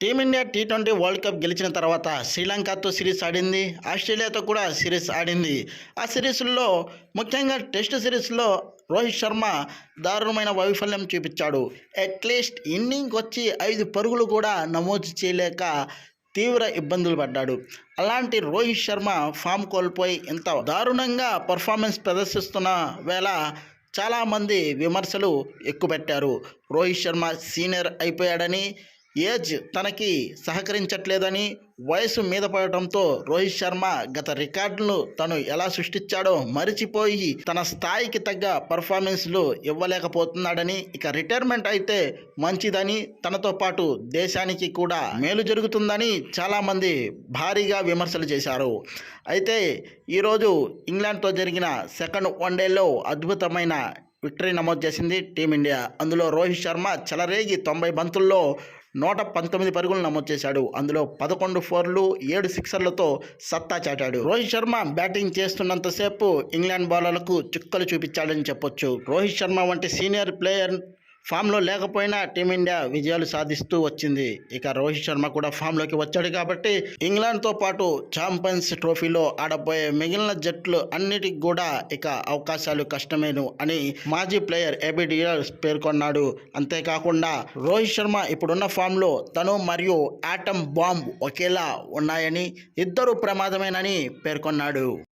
Team India T twenty world cup గెలిచిన తర్వాత శ్రీలంకతో సిరీస్ ఆడింది ఆస్ట్రేలియాతో కూడా సిరీస్ ఆడింది. ఆ సిరీస్లో ముఖ్యంగా టెస్ట్ సిరీస్లో రోహిత్ శర్మ దారుణమైన వైఫల్యం చూపించాడు. అట్లీస్ట్ ఇన్నింగ్ వచ్చి ఐదు పరుగులు కూడా నమోదు చేయలేక తీవ్ర ఇబ్బందులు పడ్డాడు. అలాంటి రోహిత్ శర్మ ఫామ్ కోల్పోయి ఇంత దారుణంగా పర్ఫార్మెన్స్ ప్రదర్శిస్తున్న వేళ చాలామంది విమర్శలు ఎక్కుపెట్టారు. రోహిత్ శర్మ సీనియర్ అయిపోయాడని ఏజ్ తనకి సహకరించట్లేదని వయసు మీద పడటంతో రోహిత్ శర్మ గత రికార్డులను తను ఎలా సృష్టించాడో మరిచిపోయి తన స్థాయికి తగ్గ పర్ఫార్మెన్స్లు ఇవ్వలేకపోతున్నాడని ఇక రిటైర్మెంట్ అయితే మంచిదని తనతో పాటు దేశానికి కూడా మేలు జరుగుతుందని చాలామంది భారీగా విమర్శలు చేశారు. అయితే ఈరోజు ఇంగ్లాండ్తో జరిగిన సెకండ్ వన్డేలో అద్భుతమైన విక్టరీ నమోదు చేసింది టీమిండియా. అందులో రోహిత్ శర్మ చెలరేగి తొంభై బంతుల్లో నూట పంతొమ్మిది పరుగులు నమోదు చేశాడు అందులో పదకొండు ఫోర్లు ఏడు సిక్సర్లతో సత్తా చాటాడు. రోహిత్ శర్మ బ్యాటింగ్ చేస్తున్నంతసేపు ఇంగ్లాండ్ బౌలర్లకు చుక్కలు చూపించాడని చెప్పొచ్చు. రోహిత్ శర్మ వంటి సీనియర్ ప్లేయర్ ఫామ్లో లేకపోయినా టీమిండియా విజయాలు సాధిస్తూ వచ్చింది. ఇక రోహిత్ శర్మ కూడా ఫామ్లోకి వచ్చాడు కాబట్టి ఇంగ్లాండ్తో పాటు ఛాంపియన్స్ ట్రోఫీలో ఆడబోయే మిగిలిన జట్లు అన్నిటికి కూడా ఇక అవకాశాలు కష్టమేను అని మాజీ ప్లేయర్ ఏబి డియర్స్ పేర్కొన్నాడు. అంతేకాకుండా రోహిత్ శర్మ ఇప్పుడున్న ఫామ్లో తను మరియు ఆటం బాంబ్ ఒకేలా ఉన్నాయని ఇద్దరు ప్రమాదమేనని పేర్కొన్నాడు.